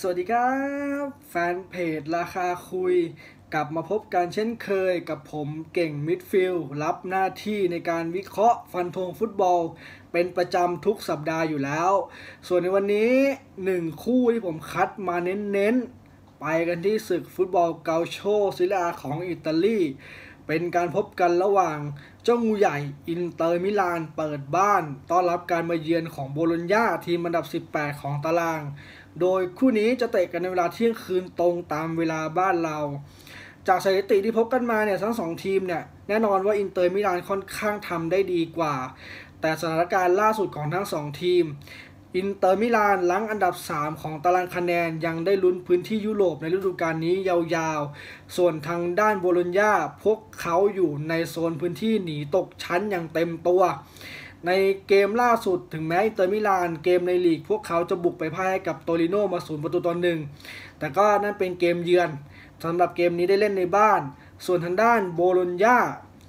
สวัสดีครับ แฟนเพจราคาคุย กลับมาพบกันเช่นเคยกับผมเก่งมิดฟิลด์รับหน้าที่ในการวิเคราะห์ฟันธงฟุตบอล เป็นประจำทุกสัปดาห์อยู่แล้ว ส่วนในวันนี้หนึ่งคู่ที่ผมคัดมาเน้นๆ ไปกันที่ศึกฟุตบอลเกาโชซิลาของอิตาลีเป็นการพบกันระหว่างเจ้างูใหญ่อินเตอร์มิลานเปิดบ้าน ต้อนรับการมาเยือนของโบโลญญาทีมอันดับ 18 ของตาราง โดยคู่นี้จะเตะกันในเวลาเที่ยงคืนตรงตามเวลาบ้านเรา จากสถิติที่พบกันมาเนี่ยทั้งสองทีมเนี่ยแน่นอนว่าอินเตอร์มิลานค่อนข้างทำได้ดีกว่า แต่สถานการณ์ล่าสุดของทั้งสองทีมอินเตอร์มิลานลังอันดับ 3 ของตารางคะแนนยังได้ลุ้นพื้นที่ยุโรปในฤดูกาลนี้ยาวๆ ส่วนทางด้านโบโลญญาพวกเขาอยู่ในโซนพื้นที่หนีตกชั้นอย่างเต็มตัว ในเกมล่าสุดถึงแม้อินเตอร์มิลานเกมในลีก พวกเขาจะบุกไปพ่ายกับโตริโนมาศูนย์ประตูต่อหนึ่งแต่ก็นั่นเป็นเกมเยือนสำหรับเกมนี้ได้เล่นในบ้าน ส่วนทางด้านโบโลญญา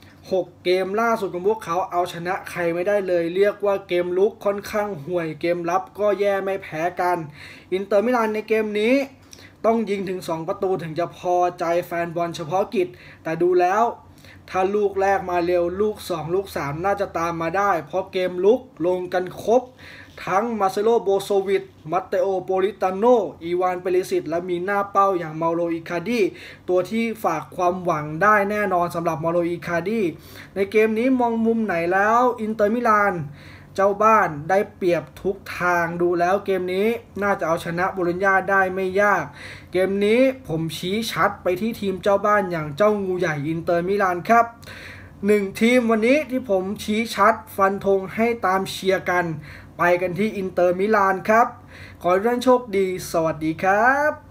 6 เกมล่าสุดของพวกเขาเอาชนะใครไม่ได้เลย เรียกว่าเกมลุกค่อนข้างห่วยเกมรับก็แย่ไม่แพ้กัน อินเตอร์มิลานในเกมนี้ ต้องยิงถึง 2 ประตูถึงจะพอใจแฟนบอลเฉพาะกิจ แต่ดูแล้ว ถ้าลูกแรกมาเร็วลูก 2 ลูก 3 น่าจะตามมาได้ เพราะเกมลุกลงกันครบ ทั้งมาเซโลโบโซวิตมัตเตโอโปลิตาโน อีวานเปริสิตและมีหน้าเป้าอย่างมาโลอิคาดีตัวที่ฝากความหวังได้แน่นอนสำหรับมาโลอิคาดีในเกมนี้มองมุมไหนแล้วอินเตอร์มิลาน เจ้าบ้านได้เปรียบทุกทางดูแล้วเกมนี้น่าจะเอาชนะบุรญญาได้ไม่ยาก เกมนี้ผมชี้ชัดไปที่ทีมเจ้าบ้านอย่างเจ้างูใหญ่อินเตอร์มิลานครับหนึ่งทีมวันนี้ที่ผมชี้ชัดฟันธงให้ตามเชียร์กัน ไปกันที่อินเตอร์มิลานครับ ขอให้ท่านโชคดี สวัสดีครับ